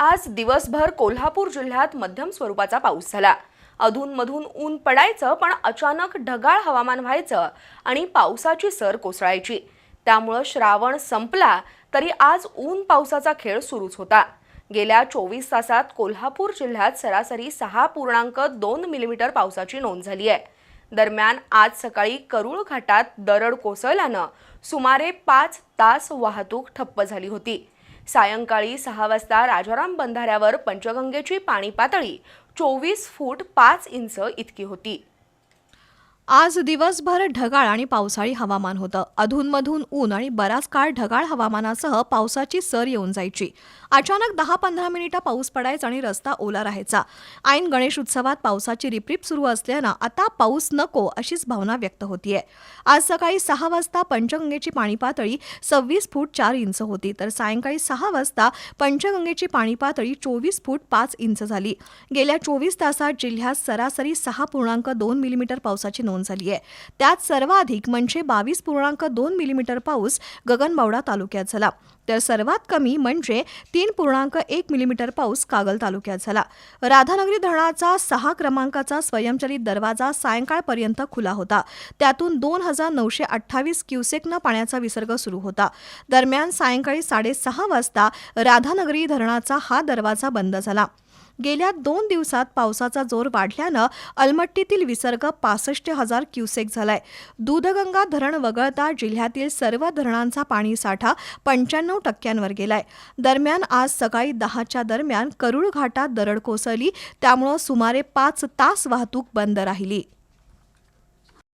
आज दिवसभर कोल्हापूर जिल्ह्यात मध्यम स्वरूपाचा पाऊस झाला. अधूनमधून ऊन पडायचं पण अचानक ढगाळ हवामान व्हायचं आणि पावसाची सर कोसळायची. त्यामुळं श्रावण संपला तरी आज ऊन पावसाचा खेळ सुरूच होता. गेल्या चोवीस तासात कोल्हापूर जिल्ह्यात सरासरी सहा पूर्णांक दोन मिलीमीटर पावसाची नोंद झाली आहे. दरम्यान आज सकाळी करुळ घाटात दरड कोसळल्यानं सुमारे पाच तास वाहतूक ठप्प झाली होती. सायंकाळी सहा वाजता राजाराम बंधाऱ्यावर पंचगंगेची पाणी पातळी चोवीस फूट पाच इंच इतकी होती. आज दिवसभर ढगाळ आणि पावसाळी हवामान होतं. अधूनमधून ऊन आणि बराच काळ ढगाळ हवामानासह पावसाची सर येऊन जायची. अचानक दहा पंधरा मिनिटं पाऊस पडायचा आणि रस्ता ओला राहायचा. ऐन गणेश उत्सवात पावसाची रिपरिप सुरू असल्यानं आता पाऊस नको अशीच भावना व्यक्त होतीये. आज सकाळी सहा वाजता पंचगंगेची पाणी पातळी सव्वीस फूट चार इंच होती. तर सायंकाळी सहा वाजता पंचगंगेची पाणी पातळी चोवीस फूट पाच इंच झाली. गेल्या चोवीस तासात जिल्ह्यात सरासरी सहा पूर्णांक दोन मिलीमीटर पावसाची नोंद झाली आहे. त्यात सर्वाधिक म्हणजे बावीस पूर्णांक दोन मिलीमीटर पाऊस गगनबावडा तालुक्यात झाला. तर सर्वात कमी म्हणजे तीन पूर्णांक एक मिलीमीटर पाऊस कागल तालुक्यात झाला. राधानगरी धरणाचा सहा क्रमांकाचा स्वयंचलित दरवाजा सायंकाळपर्यंत खुला होता. त्यातून दोन हजार नऊशे अठ्ठावीस क्युसेकनं पाण्याचा विसर्ग सुरू होता. दरम्यान सायंकाळी साडेसहा वाजता राधानगरी धरणाचा हा दरवाजा बंद झाला. गेल्या दोन दिवसात पावसाचा जोर वाढल्यानं अलमट्टीतील विसर्ग पासष्ट हजार क्युसेक झालाय. दूधगंगा धरण वगळता जिल्ह्यातील सर्व धरणांचा पाणीसाठा पंच्याण्णव टक्क्यांवर गेलाय. दरम्यान आज सकाळी दहाच्या दरम्यान करुळ घाटात दरड कोसळली त्यामुळं सुमारे पाच तास वाहतूक बंद राहिली.